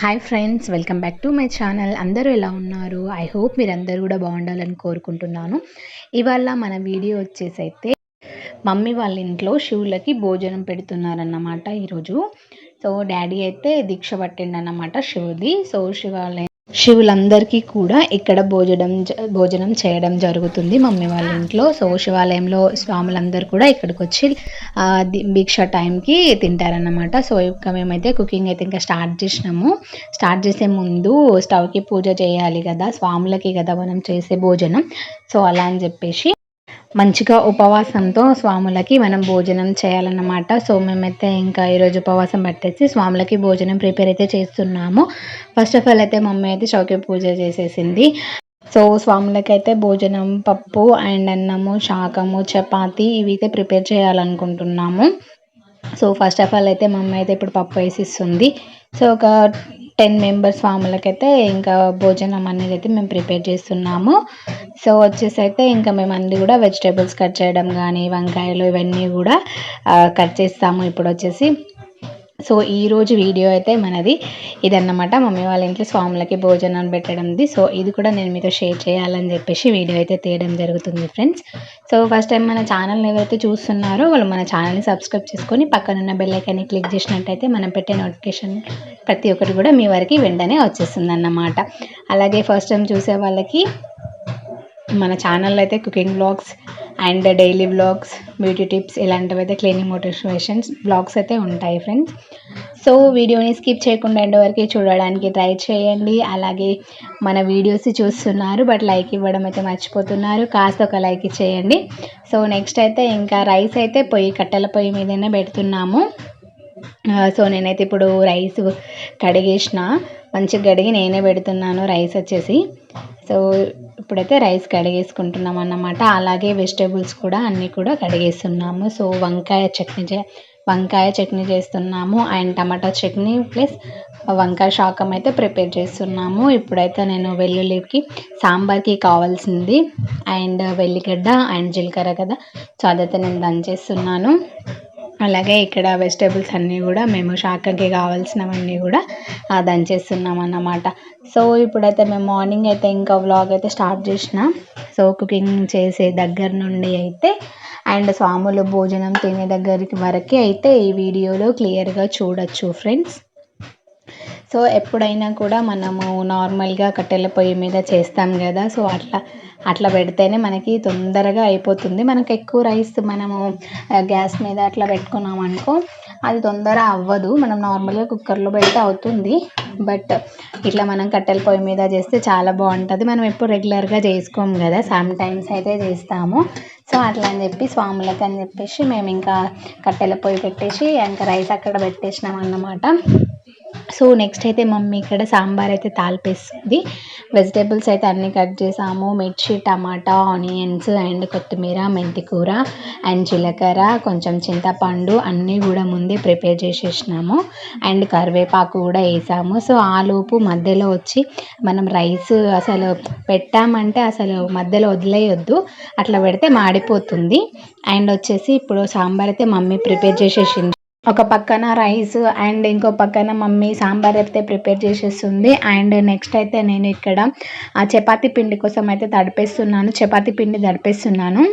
Hi friends welcome back to my channel అందరూ ఎలా ఉన్నారు? ఐ హోప్ మీరందరూ కూడా బాగుండాలని కోరుకుంటున్నాను. ఇవాళ మన వీడియో వచ్చేసి అయితే మమ్మీ వాళ్ళ ఇంట్లో శివులకి భోజనం పెడుతున్నారన్నమాట ఈరోజు. సో డాడీ అయితే దీక్ష పట్టిండన్నమాట శివుది సో శివాలయం శివులందరికీ కూడా ఇక్కడ భోజనం భోజనం చేయడం జరుగుతుంది. మమ్మీ వాళ్ళ ఇంట్లో. సో శివాలయంలో స్వాములందరూ కూడా ఇక్కడికి వచ్చి భిక్ష టైంకి తింటారన్నమాట. సో ఇంకా మేమైతే కుకింగ్ అయితే ఇంకా స్టార్ట్ చేసినాము. స్టార్ట్ చేసే ముందు స్టవ్కి పూజ చేయాలి కదా. స్వాములకి కదా మనం చేసే భోజనం. సో అలా అని చెప్పేసి మంచిగా ఉపవాసంతో స్వాములకి మనం భోజనం చేయాలన్నమాట. సో మేమైతే ఇంకా ఈరోజు ఉపవాసం పట్టేసి స్వాములకి భోజనం ప్రిపేర్ అయితే చేస్తున్నాము. ఫస్ట్ ఆఫ్ ఆల్ అయితే మమ్మీ అయితే చౌకి పూజ చేసేసింది. సో స్వాములకైతే భోజనం పప్పు అండ్ అన్నము శాకము చపాతి ఇవి అయితే ప్రిపేర్ చేయాలనుకుంటున్నాము. సో ఫస్ట్ ఆఫ్ ఆల్ అయితే మమ్మీ అయితే ఇప్పుడు పప్పు వేసిస్తుంది. సో ఒక టెన్ మెంబర్స్ ఫాములకైతే ఇంకా భోజనం అనేది అయితే మేము ప్రిపేర్ చేస్తున్నాము. సో వచ్చేసి అయితే ఇంకా మేము అన్ని కూడా వెజిటేబుల్స్ కట్ చేయడం కానీ వంకాయలు ఇవన్నీ కూడా కట్ చేస్తాము. ఇప్పుడు వచ్చేసి సో ఈరోజు వీడియో అయితే మనది. ఇదన్నమాట మమ్మీ వాళ్ళ ఇంట్లో స్వాములకి భోజనం పెట్టడంది. సో ఇది కూడా నేను మీతో షేర్ చేయాలని చెప్పేసి వీడియో అయితే తీయడం జరుగుతుంది ఫ్రెండ్స్. సో ఫస్ట్ టైం మన ఛానల్ని ఎవరైతే చూస్తున్నారో వాళ్ళు మన ఛానల్ని సబ్స్క్రైబ్ చేసుకొని పక్కనున్న బెల్లైకాన్ని క్లిక్ చేసినట్టయితే మనం పెట్టే నోటిఫికేషన్ ప్రతి ఒక్కటి కూడా మీ వారికి వెంటనే వచ్చేస్తుంది అన్నమాట అలాగే ఫస్ట్ టైం చూసే వాళ్ళకి మన ఛానల్లో అయితే cooking vlogs and daily vlogs beauty tips ఇలాంటివి అయితే క్లీనింగ్ మోటివేషన్స్ బ్లాగ్స్ అయితే ఉంటాయి ఫ్రెండ్స్ సో వీడియోని స్కిప్ చేయకుండా ఎండ్ వరకు చూడడానికి ట్రై చేయండి. అలాగే మన వీడియోస్ చూస్తున్నారు బట్ లైక్ ఇవ్వడం అయితే మర్చిపోతున్నారు కాస్త ఒక లైక్ చేయండి సో నెక్స్ట్ అయితే ఇంకా రైస్ అయితే పొయ్యి కట్టెల పొయ్యి మీదనే పెడుతున్నాము. Uh, సో నేనైతే ఇప్పుడు రైస్ కడిగేసిన మంచిగా కడిగి నేనే పెడుతున్నాను రైస్ వచ్చేసి. సో ఇప్పుడైతే రైస్ కడిగేసుకుంటున్నాం అన్నమాట అలాగే వెజిటేబుల్స్ కూడా అన్నీ కూడా కడిగేస్తున్నాము. సో వంకాయ చట్నీ చే వంకాయ చట్నీ చేస్తున్నాము. అండ్ టమాటా చట్నీ ప్లస్ వంకాయ శాకం అయితే ప్రిపేర్ చేస్తున్నాము. ఇప్పుడైతే నేను వెల్లుల్లికి సాంబార్కి కావాల్సింది. అండ్ వెల్లిగడ్డ అండ్ జీలకర్ర కదా. సో అదైతే నేను దంచేస్తున్నాను. అలాగే ఇక్కడ వెజిటేబుల్స్ అన్నీ కూడా మేము శాఖకి కావాల్సినవన్నీ కూడా దంచేస్తున్నాం అన్నమాట సో ఇప్పుడైతే మేము మార్నింగ్ అయితే ఇంకా వ్లాగ్ అయితే స్టార్ట్ చేసిన. సో కుకింగ్ చేసే దగ్గర నుండి అయితే అండ్ స్వాములు భోజనం తినే దగ్గరికి వరకే అయితే ఈ వీడియోలో క్లియర్గా చూడొచ్చు ఫ్రెండ్స్. సో ఎప్పుడైనా కూడా మనము నార్మల్గా కట్టెల పొయ్యి మీద చేస్తాం కదా సో అట్లా అట్లా పెడితేనే మనకి తొందరగా అయిపోతుంది. మనకు ఎక్కువ రైస్ మనము గ్యాస్ మీద అట్లా పెట్టుకున్నాం అనుకో అది తొందర అవ్వదు. మనం నార్మల్గా కుక్కర్లో పెడితే అవుతుంది. బట్ ఇట్లా మనం కట్టెల పొయ్యి మీద చేస్తే చాలా బాగుంటుంది. మనం ఎప్పుడు రెగ్యులర్గా చేసుకోము కదా సమ్ టైమ్స్ అయితే చేస్తాము. సో అట్లా అని చెప్పి స్వాములకు అని చెప్పేసి మేము ఇంకా కట్టెల పొయ్యి పెట్టేసి ఇంకా రైస్ అక్కడ పెట్టేసినాం అన్నమాట. సో నెక్స్ట్ అయితే మమ్మీ ఇక్కడ సాంబార్ అయితే తాలిపేస్తుంది వెజిటేబుల్స్ అయితే అన్నీ కట్ చేసాము. మిర్చి టమాటా ఆనియన్స్ అండ్ కొత్తిమీర మెంతికూర అండ్ జీలకర్ర కొంచెం చింతపండు అన్నీ కూడా ముందే ప్రిపేర్ చేసేసినాము. అండ్ కరివేపాకు కూడా వేసాము. సో ఆలోపు మధ్యలో వచ్చి మనం రైస్ అసలు పెట్టామంటే అసలు మధ్యలో వదిలేయొద్దు. అట్లా పెడితే మాడిపోతుంది. అండ్ వచ్చేసి ఇప్పుడు సాంబార్ అయితే మమ్మీ ప్రిపేర్ చేసేసింది. ఒక పక్కన రైస్ అండ్ ఇంకో పక్కన మమ్మీ సాంబార్ అయితే ప్రిపేర్ చేసేస్తుంది. అండ్ నెక్స్ట్ అయితే నేను ఇక్కడ ఆ చపాతీ పిండి కోసం అయితే తడిపేస్తున్నాను. చపాతీ పిండి తడిపేస్తున్నాను.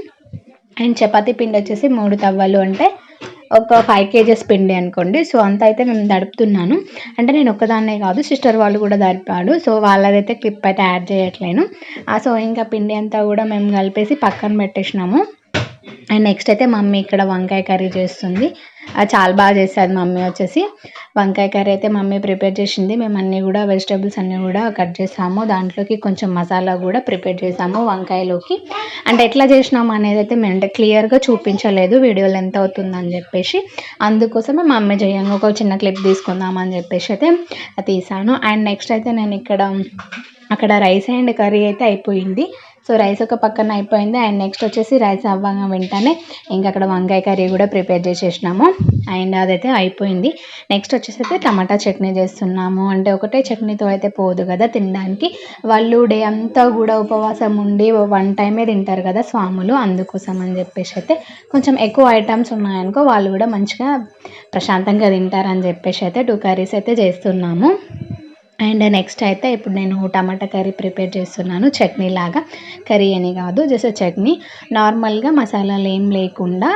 అండ్ చపాతీ పిండి వచ్చేసి మూడు తవ్వలు అంటే ఒక ఫైవ్ కేజెస్ పిండి అనుకోండి. సో అంత అయితే మేము దడుపుతున్నాను అంటే నేను ఒక్కదాన్నే కాదు సిస్టర్ వాళ్ళు కూడా దడిపాడు సో వాళ్ళదైతే క్లిప్ అయితే యాడ్ చేయట్లేను. సో ఇంకా పిండి అంతా కూడా మేము కలిపేసి పక్కన పెట్టేసినాము. అండ్ నెక్స్ట్ అయితే మమ్మీ ఇక్కడ వంకాయ కర్రీ చేస్తుంది. అది చాలా బాగా చేస్తుంది మమ్మీ వచ్చేసి. వంకాయ కర్రీ అయితే మమ్మీ ప్రిపేర్ చేసింది. మేము అన్నీ కూడా వెజిటేబుల్స్ అన్నీ కూడా కట్ చేసాము. దాంట్లోకి కొంచెం మసాలా కూడా ప్రిపేర్ చేసాము వంకాయలోకి. అంటే ఎట్లా చేసినాము అనేది అయితే మేము అంటే క్లియర్గా చూపించలేదు. వీడియోలు ఎంత అవుతుందని చెప్పేసి. అందుకోసమే మమ్మీ చేయంగా ఒక చిన్న క్లిప్ తీసుకుందాం అని చెప్పేసి అయితే తీసాను. అండ్ నెక్స్ట్ అయితే నేను ఇక్కడ అక్కడ రైస్ అండ్ కర్రీ అయితే అయిపోయింది. సో రైస్ ఒక పక్కన అయిపోయింది. అండ్ నెక్స్ట్ వచ్చేసి రైస్ అవ్వగా వెంటనే ఇంకా అక్కడ వంకాయ కర్రీ కూడా ప్రిపేర్ చేసేసినాము. అండ్ అదైతే అయిపోయింది. నెక్స్ట్ వచ్చేసి అయితే టమాటా చట్నీ చేస్తున్నాము. అంటే ఒకటే చట్నీతో అయితే పోదు కదా తినడానికి. వాళ్ళు డే అంతా కూడా ఉపవాసం ఉండి వన్ టైమే తింటారు కదా స్వాములు. అందుకోసం అని చెప్పేసి అయితే కొంచెం ఎక్కువ ఐటమ్స్ ఉన్నాయనుకో వాళ్ళు కూడా మంచిగా ప్రశాంతంగా తింటారని చెప్పేసి అయితే టూ కర్రీస్ అయితే చేస్తున్నాము. అండ్ నెక్స్ట్ అయితే ఇప్పుడు నేను టమాటా కర్రీ ప్రిపేర్ చేస్తున్నాను చట్నీ లాగా. కర్రీ అని కాదు జస్ట్ చట్నీ. నార్మల్గా మసాలాలు ఏం లేకుండా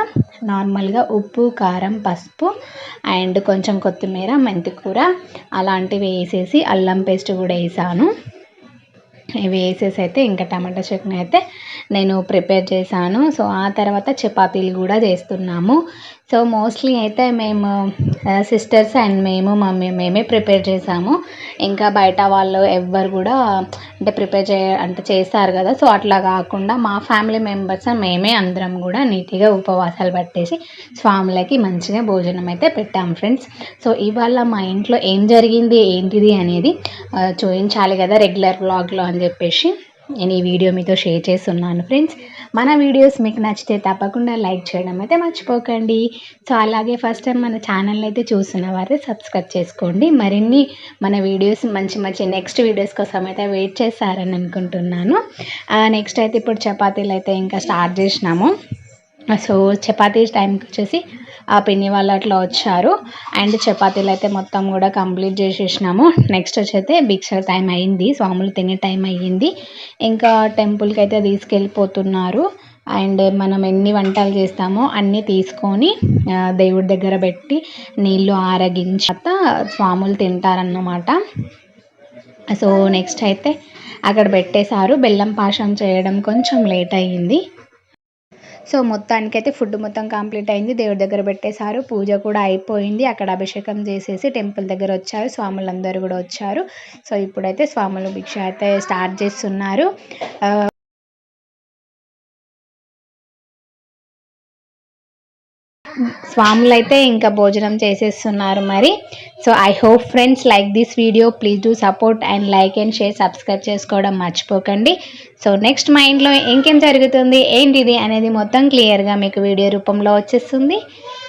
నార్మల్గా ఉప్పు కారం పసుపు అండ్ కొంచెం కొత్తిమీర మెంతికూర అలాంటివి వేసేసి అల్లం పేస్ట్ కూడా వేసాను. ఇవి వేసేసి అయితే ఇంకా టమాటా చట్నీ అయితే నేను ప్రిపేర్ చేశాను. సో ఆ తర్వాత చపాతీలు కూడా చేస్తున్నాము. సో మోస్ట్లీ అయితే మేము సిస్టర్స్ అండ్ మేము మమ్మీ మేమే ప్రిపేర్ చేసాము ఇంకా బయట వాళ్ళు ఎవ్వరు కూడా అంటే ప్రిపేర్ చే అంటే చేస్తారు కదా. సో అట్లా కాకుండా మా ఫ్యామిలీ మెంబర్స్ మేమే అందరం కూడా నీట్గా ఉపవాసాలు పట్టేసి స్వాములకి మంచిగా భోజనం అయితే పెట్టాం ఫ్రెండ్స్. సో ఇవాళ మా ఇంట్లో ఏం జరిగింది ఏంటిది అనేది చూపించాలి కదా రెగ్యులర్ బ్లాగ్లో అని చెప్పేసి. నేను ఈ వీడియో మీతో షేర్ చేస్తున్నాను. ఫ్రెండ్స్ మన వీడియోస్ మీకు నచ్చితే తప్పకుండా లైక్ చేయడం అయితే మర్చిపోకండి. సో అలాగే ఫస్ట్ టైం మన ఛానల్ అయితే చూస్తున్న వారే సబ్స్క్రైబ్ చేసుకోండి. మరిన్ని మన వీడియోస్ మంచి మంచి నెక్స్ట్ వీడియోస్ కోసం అయితే వెయిట్ చేస్తారని అనుకుంటున్నాను. నెక్స్ట్ అయితే ఇప్పుడు చపాతీలు అయితే ఇంకా స్టార్ట్ చేసినాము. సో చపాతీ టైంకి వచ్చేసి ఆ పిన్ని వాళ్ళు అట్లా వచ్చారు. అండ్ చపాతీలు అయితే మొత్తం కూడా కంప్లీట్ చేసేసినాము. నెక్స్ట్ వచ్చి అయితే టైం అయింది. స్వాములు తినే టైం అయ్యింది. ఇంకా టెంపుల్కి అయితే తీసుకెళ్ళిపోతున్నారు. అండ్ మనం ఎన్ని వంటలు చేస్తామో అన్నీ తీసుకొని దేవుడి దగ్గర పెట్టి నీళ్ళు ఆరగించాక స్వాములు తింటారన్నమాట. సో నెక్స్ట్ అయితే అక్కడ పెట్టేశారు. బెల్లం పాషం చేయడం కొంచెం లేట్ అయ్యింది. సో మొత్తానికైతే ఫుడ్ మొత్తం కంప్లీట్ అయింది. దేవుడి దగ్గర పెట్టేశారు. పూజ కూడా అయిపోయింది. అక్కడ అభిషేకం చేసేసి టెంపుల్ దగ్గర వచ్చారు. స్వాములందరూ కూడా వచ్చారు. సో ఇప్పుడైతే స్వాములు భిక్ష అయితే స్టార్ట్ చేస్తున్నారు. స్వాములు అయితే ఇంకా భోజనం చేసేస్తున్నారు మరి. So I hope friends like this video please do support and like and share subscribe చేసుకోవడం మర్చిపోకండి. సో నెక్స్ట్ మా ఇంట్లో ఇంకేం జరుగుతుంది ఏంటిది అనేది మొత్తం క్లియర్గా మీకు వీడియో రూపంలో వచ్చేస్తుంది.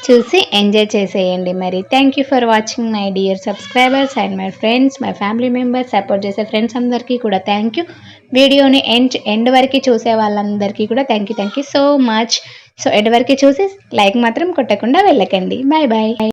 చూసి ఎంజాయ్ చేసేయండి మరి. Thank you for watching my dear subscribers and my friends my family members support చేసే ఫ్రెండ్స్ అందరికీ కూడా థ్యాంక్ యూ వీడియోని ఎండ్ ఎండ్ వరకు చూసే వాళ్ళందరికీ కూడా thank you thank you so much so ఎటువరకు చూసి లైక్ మాత్రం కొట్టకుండా వెళ్ళకండి. Bye bye.